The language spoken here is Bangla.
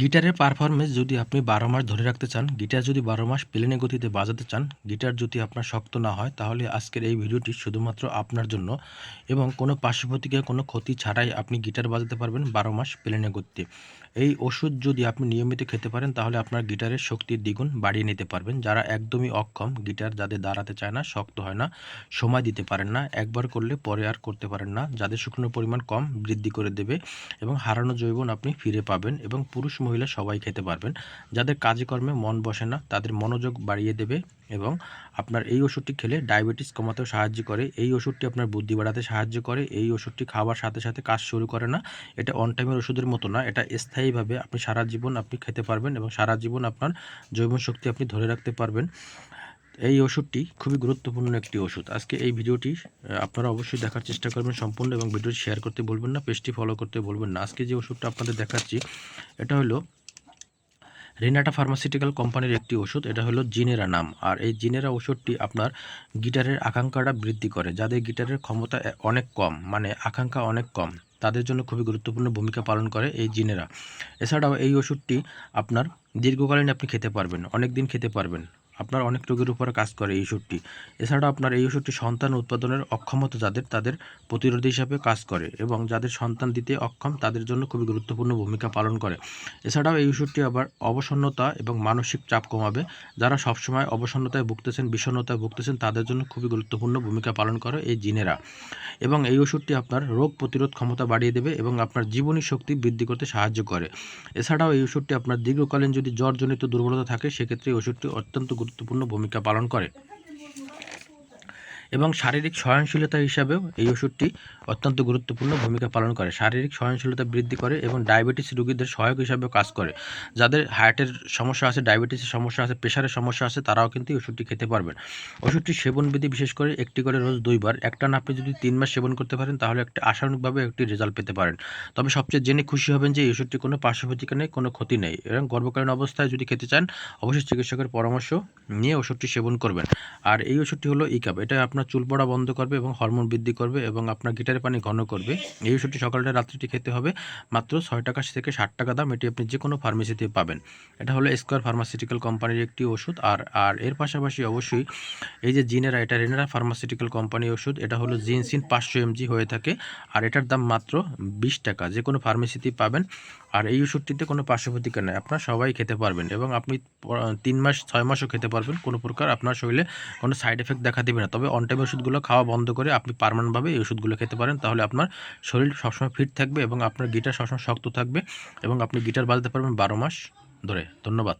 গিটারের পারফরমেন্স যদি আপনি বারো মাস ধরে রাখতে চান, গিটার যদি বারো মাস প্লেনে গতিতে বাজাতে চান, গিটার যদি আপনার শক্ত না হয়, তাহলে আজকের এই ভিডিওটি শুধুমাত্র আপনার জন্য এবং কোনো পার্শ্বপ্রতিক্রিয়া, কোনো ক্ষতি ছাড়াই আপনি গিটার বাজাতে পারবেন বারো মাস প্লেনে গতিতে। এই ওষুধ যদি আপনি নিয়মিত খেতে পারেন, তাহলে আপনার গিটারের শক্তির দ্বিগুণ বাড়িয়ে নিতে পারবেন। যারা একদমই অক্ষম, গিটার যাদের দাঁড়াতে চায় না, শক্ত হয় না, সময় দিতে পারেন না, একবার করলে পরে আর করতে পারেন না। যাদের শুকনো পরিমাণ কম, বৃদ্ধি করে দেবে এবং হারানো জৈবন আপনি ফিরে পাবেন এবং পুরুষ মহিলা সবাই খেতে পারবেন। যাদের কাজে কর্মে মন বসে না, তাদের মনোযোগ বাড়িয়ে দেবে এবং আপনার এই ওষুধটি খেলে ডায়াবেটিস কমাতেও সাহায্য করে, এই ওষুধটি আপনার বুদ্ধি বাড়াতে সাহায্য করে, এই ওষুধটি খাওয়ার সাথে সাথে কাজ শুরু করে না। এটা অন টাইমের ওষুধের মতো না, এটা স্থায়ীভাবে আপনি সারা জীবন আপনি খেতে পারবেন এবং সারা জীবন আপনার জৈব শক্তি আপনি ধরে রাখতে পারবেন। এই ওষুধটি খুবই গুরুত্বপূর্ণ একটি ওষুধ। আজকে এই ভিডিওটি আপনারা অবশ্যই দেখার চেষ্টা করবেন সম্পূর্ণ এবং ভিডিওটি শেয়ার করতে বলবেন না, পেজটি ফলো করতে বলবেন না। আজকে যে ওষুধটা আপনাদের দেখাচ্ছি, এটা হলো রিনাটা ফার্মাসিউটিক্যাল কোম্পানির একটি ওষুধ, এটা হলো জিনেরা নাম। আর এই জিনেরা ওষুধটি আপনার গিটারের আকাঙ্ক্ষাটা বৃদ্ধি করে, যাদের গিটারের ক্ষমতা অনেক কম মানে আকাঙ্ক্ষা অনেক কম, তাদের জন্য খুবই গুরুত্বপূর্ণ ভূমিকা পালন করে এই জিনেরা। এছাড়াও এই ওষুধটি আপনার দীর্ঘকালীন আপনি খেতে পারবেন অনেক দিন খেতে পারবেন। আপনার অনেক রোগের উপরে কাজ করে এই ওষুধটি। এছাড়াও আপনার এই ওষুধটি সন্তান উৎপাদনের অক্ষমতা যাদের, তাদের প্রতিরোধী হিসাবে কাজ করে এবং যাদের সন্তান দিতে অক্ষম, তাদের জন্য খুবই গুরুত্বপূর্ণ ভূমিকা পালন করে। এছাড়াও এই ওষুধটি আবার অবসন্নতা এবং মানসিক চাপ কমাবে। যারা সবসময় অবসন্নতায় ভুগতেছেন, বিষণ্ণতায় ভুগতেছেন, তাদের জন্য খুবই গুরুত্বপূর্ণ ভূমিকা পালন করে এই জিনেরা। এবং এই ওষুধটি আপনার রোগ প্রতিরোধ ক্ষমতা বাড়িয়ে দেবে এবং আপনার জীবনী শক্তি বৃদ্ধি করতে সাহায্য করে। এছাড়াও এই ওষুধটি আপনার দীর্ঘকালীন যদি জ্বরজনিত দুর্বলতা থাকে, সেক্ষেত্রে এই ওষুধটি অত্যন্ত গুরুত্বপূর্ণ ভূমিকা পালন করে। এবং শারীরিক সহনশীলতা হিসাবেও এই ওষুধটি অত্যন্ত গুরুত্বপূর্ণ ভূমিকা পালন করে। শারীরিক সহনশীলতা বৃদ্ধি করে এবং ডায়াবেটিস রোগীদের সহায়ক হিসাবেও কাজ করে। যাদের হার্টের সমস্যা আছে, ডায়াবেটিসের সমস্যা আছে, প্রেশারের সমস্যা আছে, তারাও কিন্তু এই ওষুধটি খেতে পারবেন। ওষুধটির সেবনবিধি বিশেষ করে একটি করে রোজ দুইবার। একটা না আপনি যদি তিন মাস সেবন করতে পারেন, তাহলে একটা আশানুরূপভাবে একটি রেজাল্ট পেতে পারেন। তবে সবচেয়ে জেনে খুশি হবেন যে এই ওষুধটি কোনো পার্শ্বপ্রতিক্রিয়া নেই, কোনো ক্ষতি নেই। এবং গর্ভকালীন অবস্থায় যদি খেতে চান, অবশ্যই চিকিৎসকের পরামর্শ নিয়ে ওষুধটি সেবন করবেন। আর এই ওষুধটি হলো ইকাপ এটা আপনার চুল পড়া বন্ধ করবে এবং হরমোন বৃদ্ধি করবে এবং আপনার গিটারের পানি ঘন করবে। এই ওষুধটি সকালটা রাত্রিটি খেতে হবে। মাত্র ছয় টাকা থেকে ষাট টাকা দাম। এটি আপনি যে কোনো ফার্মেসিতে পাবেন। এটা হলো স্কোয়ার ফার্মাসিউটিক্যাল কোম্পানির একটি ওষুধ। আর আর এর পাশাপাশি অবশ্যই এই যে জিনেরা এটা রেনেরা ফার্মাসিউটিক্যাল কোম্পানির ওষুধ, এটা হলো জিনসিন পাঁচশো এমজি হয়ে থাকে। আর এটার দাম মাত্র বিশ টাকা। যে কোনো ফার্মেসিতেই পাবেন। আর এই ওষুধটিতে কোনো পার্শ্বপ্রতিক্রিয়া নেই। আপনার সবাই খেতে পারবেন এবং আপনি তিন মাস, ছয় মাসও খেতে পারবেন। কোনো প্রকার আপনার শরীরে কোনো সাইড এফেক্ট দেখা দেবে না। তবে টাইম ওষুধগুলো খাওয়া বন্ধ করে আপনি পারমানেন্টভাবে এই ওষুধগুলো খেতে পারেন, তাহলে আপনার শরীর সবসময় ফিট থাকবে এবং আপনার গিটার সবসময় শক্ত থাকবে এবং আপনি গিটার বাজাতে পারবেন বারো মাস ধরে। ধন্যবাদ।